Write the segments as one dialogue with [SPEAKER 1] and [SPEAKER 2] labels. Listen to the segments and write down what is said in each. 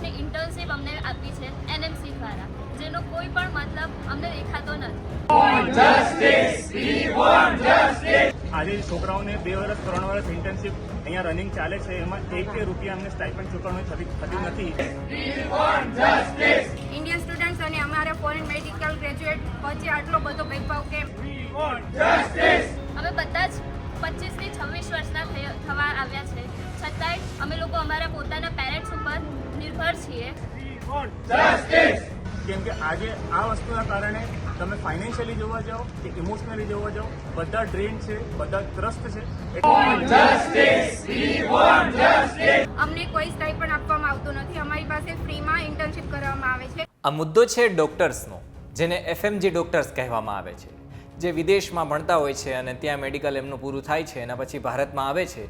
[SPEAKER 1] વર્ષની ઇન્ટર્નશીપ અમને આપી છે એનએમસી દ્વારા જેનો કોઈ પણ મતલબ અમને દેખાતો નથી.
[SPEAKER 2] આજે છોકરાઓને બે વર્ષ ત્રણ વર્ષ ઇન્ટર્નશીપ અહીંયા રનિંગ ચાલે છે એમાં એક કે રૂપિયા અમને સ્ટાઇપન ચૂકવણી થતી થતી નથી.
[SPEAKER 3] ઇન્ડિયન સ્ટુડન્ટ્સ અને અમારા ફોરેન મેડિકલ ગ્રેજ્યુએટ પછી આટલો બધો ભેદભાવ કેમ?
[SPEAKER 1] અમે બધા જ પચીસથી છવ્વીસ વર્ષના થવા આવ્યા છે. છતાંય અમે લોકો અમારા પોતાના પેરેન્ટ્સ ઉપર નિર્ભર છીએ.
[SPEAKER 2] કેમ કે આજે આ વસ્તુના કારણે તમે ફાઇનાન્શિયલી જોવા જાઓ કે ઇમોશનલી જોવા જાઓ બધા ડ્રેન છે બધા ત્રસ્ત છે.
[SPEAKER 3] અમને કોઈ સ્ટાઇપન્ડ આપવામાં આવતું નથી. અમારી પાસે ફ્રીમાં ઇન્ટર્નશિપ કરવામાં આવે છે.
[SPEAKER 4] આ મુદ્દો છે ડોક્ટર્સનો જેને એફએમજી ડોક્ટર્સ કહેવામાં આવે છે. જે વિદેશમાં ભણતા હોય છે અને ત્યાં મેડિકલ એમનું પૂરું થાય છે એના પછી ભારતમાં આવે છે.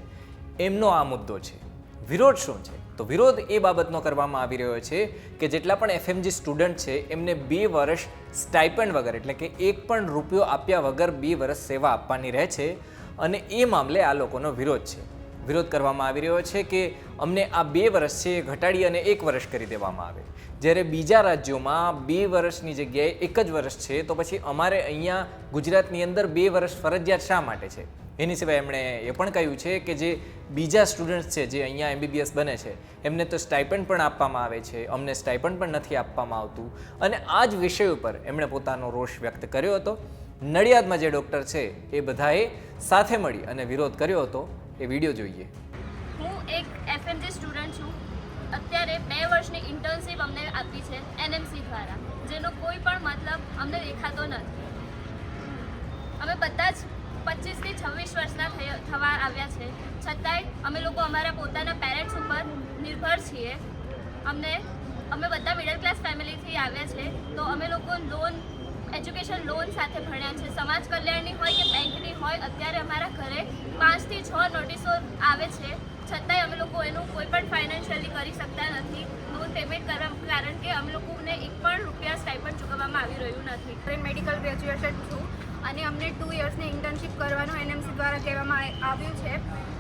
[SPEAKER 4] એમનો આ મુદ્દો છે. વિરોધ શું છે? તો વિરોધ એ બાબતનો કરવામાં આવી રહ્યો છે કે જેટલા પણ એફએમજી સ્ટુડન્ટ છે, એમને બે વર્ષ સ્ટાઇપન્ડ વગર, એટલે કે એક પણ રૂપિયો આપ્યા વગર બે વર્ષ સેવા આપવાની રહે છે અને એ મામલે આ લોકોનો વિરોધ છે. વિરોધ કરવામાં આવી રહ્યો છે કે અમને આ બે વર્ષ છે એ ઘટાડી અને એક વર્ષ કરી દેવામાં આવે. જ્યારે બીજા રાજ્યોમાં બે વર્ષની જગ્યાએ એક જ વર્ષ છે, તો પછી અમારે અહીંયા ગુજરાતની અંદર બે વર્ષ ફરજિયાત શા માટે છે? એની સિવાય એમણે એ પણ કહ્યું છે કે જે બીજા સ્ટુડન્ટ્સ છે, જે અહીંયા એમબીબીએસ બને છે, એમને તો સ્ટાઇપન્ડ પણ આપવામાં આવે છે, અમને સ્ટાઇપન્ડ પણ નથી આપવામાં આવતું. અને આ જ વિષય ઉપર એમણે પોતાનો રોષ વ્યક્ત કર્યો હતો. નડિયાદમાં જે ડૉક્ટર છે, એ બધાએ સાથે મળી અને વિરોધ કર્યો હતો. એ વીડિયો જોઈએ.
[SPEAKER 1] હું એક એફએમજી સ્ટુડન્ટ છું. અત્યારે બે વર્ષની ઇન્ટર્નશીપ અમને આપી છે એનએમસી દ્વારા, જેનો કોઈ પણ મતલબ અમને દેખાતો નથી. અમે બધા જ પચીસથી છવ્વીસ વર્ષના થવા આવ્યા છે. છતાંય અમે લોકો અમારા પોતાના પેરેન્ટ્સ ઉપર નિર્ભર છીએ. અમને અમે બધા મિડલ ક્લાસ ફેમિલીથી આવ્યા છે. તો અમે લોકો લોન એજ્યુકેશન લોન સાથે ભણ્યા છે. સમાજ કલ્યાણની હોય કે બેંકની હોય, અત્યારે અમારા ઘરે પાંચથી છ નોટિસો આવે છે. છતાંય અમે લોકો એનું કોઈ પણ ફાઇનાન્શિયલી કરી શકતા નથી. લોન પેમેન્ટ કરવા કારણ કે અમે લોકોને એક પણ રૂપિયા સ્ટાઇપન્ડ ચૂકવવામાં આવી રહ્યું નથી.
[SPEAKER 3] મેડિકલ ગ્રેજ્યુએશન છું. અને અમને ટુ યર્સની ઇન્ટર્નશિપ કરવાનું એનએમસી દ્વારા કહેવામાં આવ્યું છે.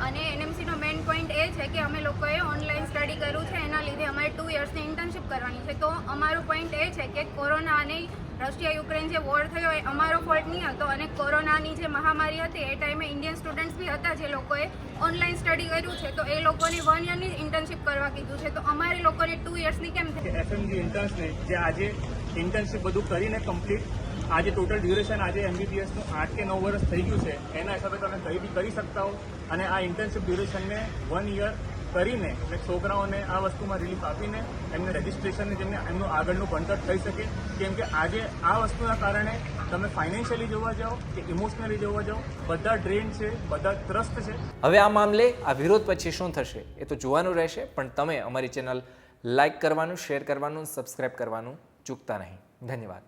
[SPEAKER 3] અને એનએમસીનો મેઇન પોઈન્ટ એ છે કે અમે લોકોએ ઓનલાઈન સ્ટડી કર્યું છે, એના લીધે અમારે ટુ યર્સની ઇન્ટર્નશીપ કરવાની છે. તો અમારો પોઈન્ટ એ છે કે કોરોના અને રશિયા યુક્રેન જે વોર થયો એ અમારો ફોલ્ટ નહીં હતો અને કોરોનાની જે મહામારી હતી એ ટાઈમે ઇન્ડિયન સ્ટુડન્ટ્સ બી હતા જે લોકોએ ઓનલાઈન સ્ટડી કર્યું છે. તો એ લોકોને વન યરની ઇન્ટર્નશિપ કરવા કીધું છે. તો અમારે લોકોને ટુ યર્સની કેમ થઈ
[SPEAKER 2] એફએમજી ઇન્ટર્ન્સને જે આજે ઇન્ટર્નશિપ બધું કરીને કમ્પ્લીટ આજે ટોટલ ડ્યુરેશન આજે એમબીબીએસનું આઠ કે નવ વર્ષ થઈ ગયું છે. એના હિસાબે તમે કંઈ બી કરી શકતા હો અને આ ઇન્ટર્નશીપ ડ્યુરેશનને વન યર કરીને એટલે છોકરાઓને આ વસ્તુમાં રિલીફ આપીને એમને રજિસ્ટ્રેશન જેમને એમનું આગળનું ભણતર થઈ શકે. કેમ કે આજે આ વસ્તુના કારણે તમે ફાઇનાન્શિયલી જોવા જાઓ કે ઇમોશનલી જોવા જાઓ, બધા ડ્રેન છે, બધા ત્રસ્ત છે.
[SPEAKER 4] હવે આ મામલે આ વિરોધ પછી શું થશે એ તો જોવાનું રહેશે, પણ તમે અમારી ચેનલ લાઈક કરવાનું શેર કરવાનું સબસ્ક્રાઈબ કરવાનું ચૂકતા નહીં. ધન્યવાદ.